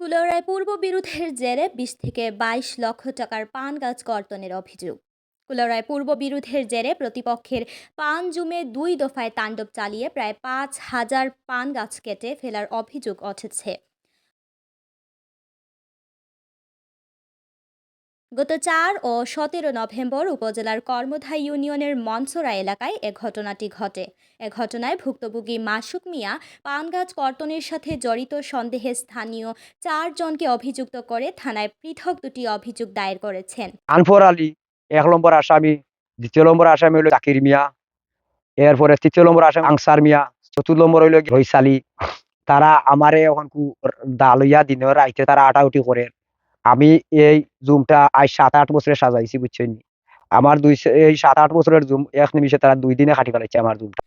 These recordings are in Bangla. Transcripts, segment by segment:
কুলাউড়ায় পূর্ব বিরোধের জেরে বিশ থেকে বাইশ লক্ষ টাকার পান গাছ কর্তনের অভিযোগ। কুলোরায় পূর্ব বিরোধের জেরে প্রতিপক্ষের পান জুমে দুই দফায় তাণ্ডব চালিয়ে প্রায় পাঁচ হাজার পান গাছ কেটে ফেলার অভিযোগ উঠেছে। গত চার ও সতেরো নভেম্বর উপজেলার কর্মধাই ইউনিয়নের মনসরা এলাকায় এ ঘটনাটি ঘটে। এ ঘটনায় ভুক্তভোগী মাসুক মিয়া পান গাছ কর্তনের সাথে জড়িত সন্দেহে স্থানীয় চারজনকে অভিযুক্ত করে থানায় পৃথক দুটি অভিযোগ দায়ের করেছেন। আনফর আলী, এক নম্বর আসামি, দ্বিতীয় নম্বর আসামি হলো জাকির মিয়া, এরপরে তৃতীয় নম্বর আসামি আংসার মিয়া, চতুর্থ নম্বর হইল রইস আলী। তারা আমারে এখন দালইয়া দিনের রাইতে তারা আটাউটি করে। আমি এই জুমটা আজ সাত আট বছরে সাজাইছি, বুঝছেন? আমার দুই এই সাত আট বছরের জুম এক নিমিশে তারা দুই দিনে খাটি ফেলাচ্ছে আমার জুমটা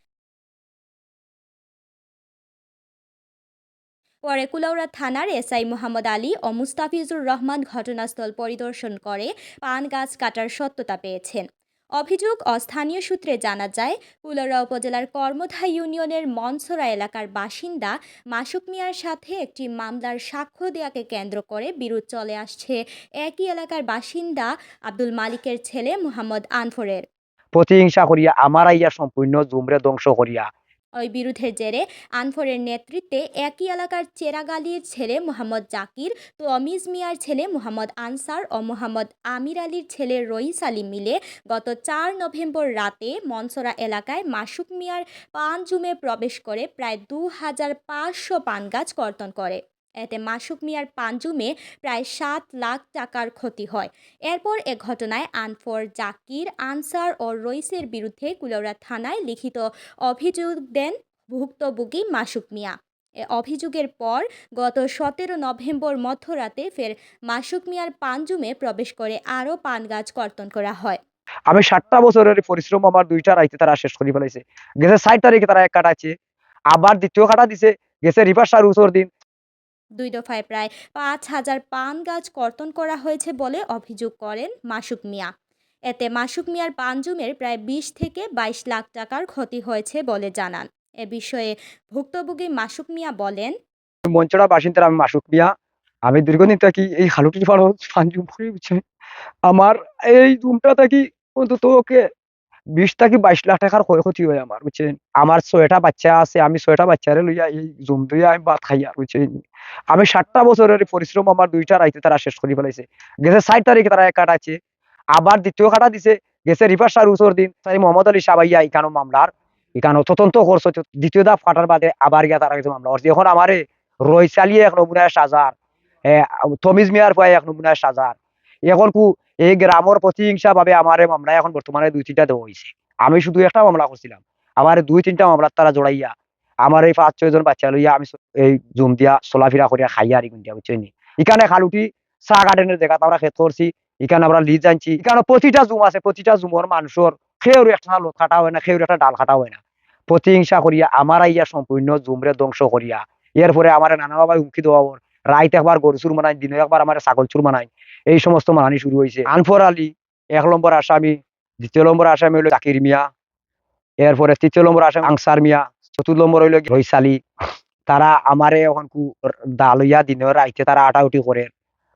পরে কুলাউড়া থানার এসআই মোহাম্মদ আলী ও মুস্তাফিজুর রহমান ঘটনাস্থল পরিদর্শন করে পান গাছ কাটার সত্যতা পেয়েছেন। অভিযোগ ও স্থানীয় সূত্রে জানা যায় পুলরা উপজেলার কর্মধা ইউনিয়নের মনসরা এলাকার বাসিন্দা মাসুক মিয়ার সাথে একটি মামলার সাক্ষ্য দেয়াকে কেন্দ্র করে বিরোধ চলে আসছে। একই এলাকার বাসিন্দা আব্দুল মালিকের ছেলে মোহাম্মদ আনফরের। প্রতিহিংসা করিয়া আমার আইয়া সম্পূর্ণ জুমরে ধ্বংস করিয়া ওই বিরুদ্ধের জেরে আনফরের নেতৃত্বে একই এলাকার চেরাগালির ছেলে মোহাম্মদ জাকির, তো অমিজ মিয়ার ছেলে মোহাম্মদ আনসার ও মোহাম্মদ আমির আলীর ছেলে রইস আলী মিলে গত চার নভেম্বর রাতে মনসরা এলাকায় মাসুক মিয়ার পান জুমে প্রবেশ করে প্রায় দু হাজার পাঁচশো পান গাছ কর্তন করে। এতে মাসুক মিয়ার পানজুমে প্রায় সাত লাখ টাকার ক্ষতি হয়। এরপর এ ঘটনায় আনফর জাকির, আনসার ও রইসের বিরুদ্ধে কুলাউড়া থানায় লিখিত অভিযোগ দেন ভুক্তভোগী মাসুক মিয়া। এ অভিযোগের পর গত সতেরো নভেম্বর মধ্যরাতে ফের মাসুক মিয়ার পানজুমে প্রবেশ করে আরও পান গাছ কর্তন করা হয়। আমি ষাটটা বছরের পরিশ্রম আমার দুইটা রাইতে তারা শেষ করে ফেলাইছে। গেছে ষাট তারিখে তারা এক কাটাচ্ছে আবার দ্বিতীয় কাটা দিছে, গেছে রিভার্সার উচর দিন দুই দফায় প্রায় পাঁচ হাজার পান গাছ কর্তন করা হয়েছে বলে অভিযোগ করেন মাসুক মিয়া। এতে মাসুক মিয়ার পানজুমের প্রায় বিশ থেকে বাইশ লাখ টাকার ক্ষতি হয়েছে বলে জানান। এ বিষয়ে ভুক্তভোগী মাসুক মিয়া বলেন মঞ্চড়া বাসিন্দার, আমি মাসুক মিয়া, আমি দীর্ঘদিন থাকি এই হালুটির পাড়া পাঞ্জুম আমার এই রুমটা থাকি অন্তত বিশ থেকে বাইশ লাখ টাকার ক্ষয়ক্ষতি হয় আমার, বুঝছেন? আমার ছয়টা বাচ্চা আছে, আমি ছয়টা বাচ্চারে লইয়া এই জুম দিয়া আমি ভাত খাই আর, বুঝছেন? আমি ষাটটা বছরের পরিশ্রম আমার দুইটা রাইতে তারা শেষ করে ফেলাইছে। গেছে ষাট তারিখে তারা এক কাটাচ্ছে আবার দ্বিতীয় কাটা দিছে, গেছে রিভার্সার উচর দিন, তাই মোহাম্মদ আলী সাবাইয়া এখানো মামলার এখানো তদন্ত করছে দ্বিতীয় দাপ কাটার বাদে আবার গিয়া তারা কিছু মামলা এখন আমারে রই চালিয়ে এক নমুনায় সাজার তমিজ মিয়ার পায় এক নমুনায় সাজার। এখন কু এই গ্রামের প্রতিহিংসা ভাবে আমারে মামলা এখন বর্তমানে দুই তিনটা দেওয়া হয়েছে আমি শুধু একটা মামলা করছিলাম। আমার দুই তিনটা মামলার তারা জড়াইয়া, আমার এই পাঁচ ছয় জন বাচ্চা লইয়া আমি এই জুম দিয়া চলাফেরা করিয়া খাইয়া আর বুঝছেন নি? এখানে খালুটি চা গার্ডেনের জায়গা আমরা খেত করছি। এখানে আমরা লিজ আনছি এখানে প্রতিটা জুম আছে, প্রতিটা জুমর মানুষের খেউর একটা লোক কাটা হয় না খেউর একটা ডাল কাটা হয় না। প্রতিহিংসা করিয়া আমার আইয়া সম্পূর্ণ জুমরে ধ্বংস করিয়া। এরপরে আমার নানা বাবা হুমকি দেওয়া রাইত একবার গরু চুর মানাই দিনে একবার আমার ছাগল চুর মানাই এই সমস্ত মানানি শুরু হয়েছে আনফর আলী, এক নম্বর আসামি, দ্বিতীয় নম্বর আসামি হলো জাকির মিয়া। এরপরে তৃতীয় নম্বর আসামি আংসার মিয়া। চতুর্থ নম্বর হইল রইস আলী। তারা আমারে এখন কু দালইয়া দিনের রাইতে তারা আটাউটি করে।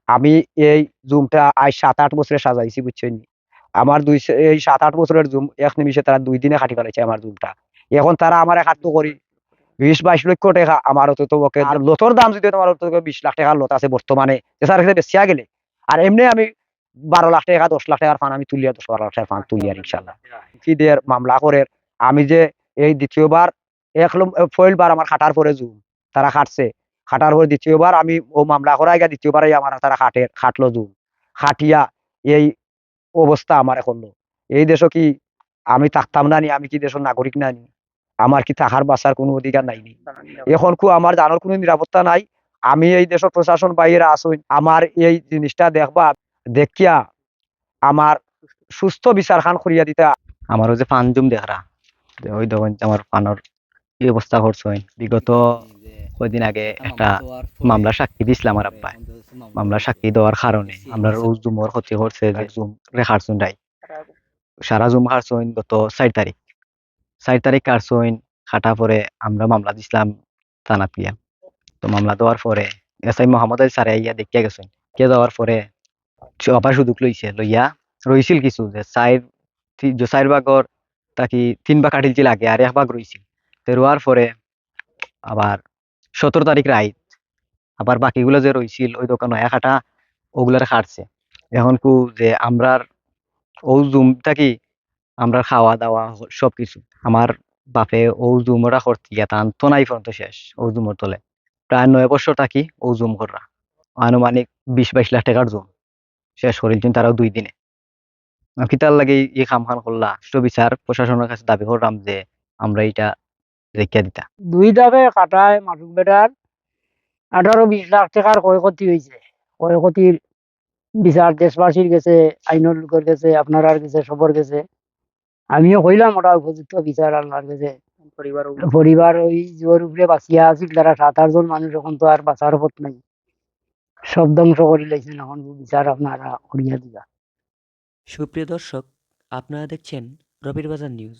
আমি এই জুমটা আজ সাত আট বছরে সাজাইছি, বুঝছেন? আমার দুই এই সাত আট বছরের জুম এক নিমিষে তারা দুই দিনে খাটি ফেলাইছে আমার জুমটা। এখন তারা আমার খাট্য করি। বিশ বাইশ লক্ষ টাকা আমার অত তো আর লতর দাম যদি তোমার বিশ লাখ টাকার লত আছে বর্তমানে এছাড়া বেশিয়া গেলে আর এমনি আমি বারো লাখ টাকা দশ লাখ টাকার ফান আমি তুলিয়া দশ বারো লাখ টাকার ফান তুলিয়া ইনশাল্লাহ মামলা করে আমি যে এই দ্বিতীয়বার এক ফয়েল বার আমার খাটার পরে জুম তারা খাটছে। খাটার পরে দ্বিতীয়বার আমি ও মামলা করাই গা দ্বিতীয়বারই আমার তারা খাটের খাটলো জুম। খাটিয়া এই অবস্থা আমার এখন এই দেশ কি আমি থাকতাম না নি আমি কি দেশের নাগরিক না নি আমার কি থাকার বাসার কোনো অধিকার নাই এখন কু আমার জানার কোনো নিরাপত্তা নাই। আমি এই দেশের প্রশাসন বাইরে আসুন আমার এই জিনিসটা দেখবা, দেখিয়া আমার সুস্থ বিচার খান করিয়া দিতে। আমারও যে পান জুম দেখরা ওই দেখুন আমার পানর কি অবস্থা করছে বিগত কয়দিন আগে একটা মামলা সাক্ষী দিছিল আমার আব্বাই। মামলা সাক্ষী দেওয়ার কারণে আমরা রোজ জুমর ক্ষতি করছে জুম রেখার নাই সারা জুম হারছইন গত চার তারিখ চার তারিখ কারছইন খাটা পরে আমরা মামলা দিছিলাম থানাত গিয়া। তো মামলা দেওয়ার পরে এস আই মোহাম্মদ আলী ইয়া দেখিয়া গেছেন কে যাওয়ার পরে আবার সুযোগ লইছে লইয়া রইছিল কিছু যে চাইর তি- যে চাইর ভাগর তাকি তিন ভাগ কাটিলছিল আগে আর এক ভাগ রইছিল তো রোয়ার পরে আবার সতেরো তারিখ রাইত আবার বাকিগুলো যে রইছিল ওই দোকান এক আটা ওগুলার খাটছে। এখন কু যে আমরার ও জুম থাকি আমরা খাওয়া দাওয়া সবকিছু। আমার বাপে ও জুমরা করতে গিয়া তান তো নাই পর্যন্ত শেষ ও জুমর তলে। প্রায় নয় বছর থাকি ও জুম কররা আনুমানিক বিশ বাইশ লাখ টাকার জুম। শেষ করিলছেন তারাও দুই দিনে। কি তার লাগে এই খাম খান করলা। সুষ্ঠু বিচার প্রশাসনের কাছে দাবি করলাম যে আমরা এটা রেখিয়া দিতা দুই দাবে কাটায় মাসুক বেটার। আঠারো বিশ লাখ টাকার ক্ষয়ক্ষতি হয়েছে ক্ষয়ক্ষতির বিচার দেশবাসীর গেছে, আইনের লোকের গেছে, আপনার গেছে, সবর গেছে। আমিও কইলাম ওটা উপযুক্ত বিচার আল্লাহর কাছে। পরিবার ওই জোর উপরে বাঁচিয়া আছিল তারা সাত আটজন মানুষ এখন তো আর বাঁচার পথ নাই। সব ধ্বংস করে লাইছেন এখন বিচার আপনারা করিয়া দিবা। সুপ্রিয় দর্শক আপনারা দেখছেন রবির বাজার নিউজ।